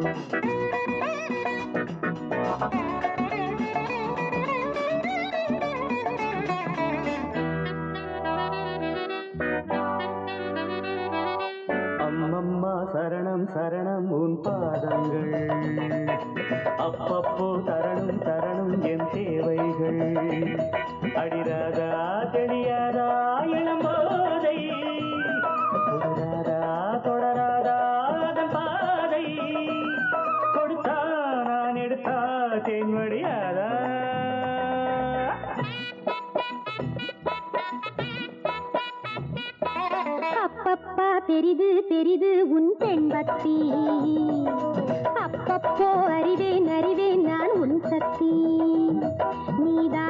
அம்மம்மா சரணம் சரணம் உன் பாதங்கள். அப்பப்போ எடுத்தா அப்பப்பா பெரிது பெரிது உன் பெண்பக்தி அப்பப்போ அறிவேன் அறிவேன் நான் உன் சக்தி நீதான்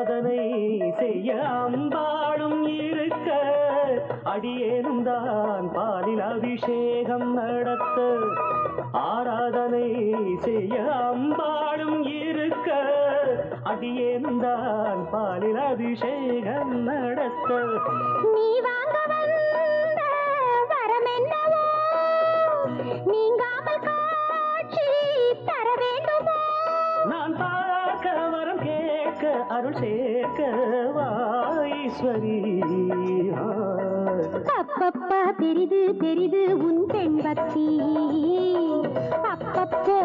சாதனை செய்ய அம்பாளும் இருக்க அடியேனும் தான் பாலில் அபிஷேகம் நடத்த ஆராதனை செய்ய அம்பாளும் இருக்க அடியேனும் தான் பாலில் அபிஷேகம் நடத்த. நீ வாங்க வந்த வரமென்னவோ நீங்காமல் அருள் சேர்க்கவாஸ்வரி அப்பப்பா பெரிது பெரிது உன் பெண் பக்தி அப்பப்போ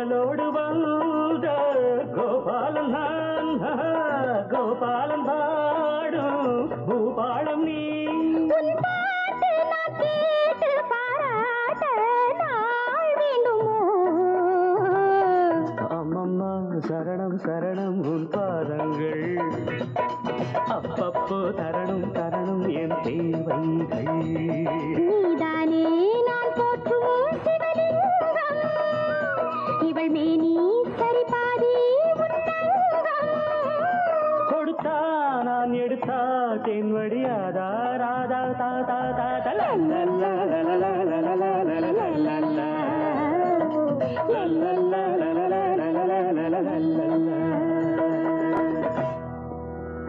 குரலோடு வந்த கோபாலன் தான் கோபாலன் பாடும். பூபாலம் நீ. அம்மம்மா சரணம் சரணம் உன் பாதங்கள். அப்பப்போ தரணும் தரணும் என் தேவைகள். கொடுத்தா நான் எடுத்தா தேன் தென்வடியாதா ராதா தா தா தா தா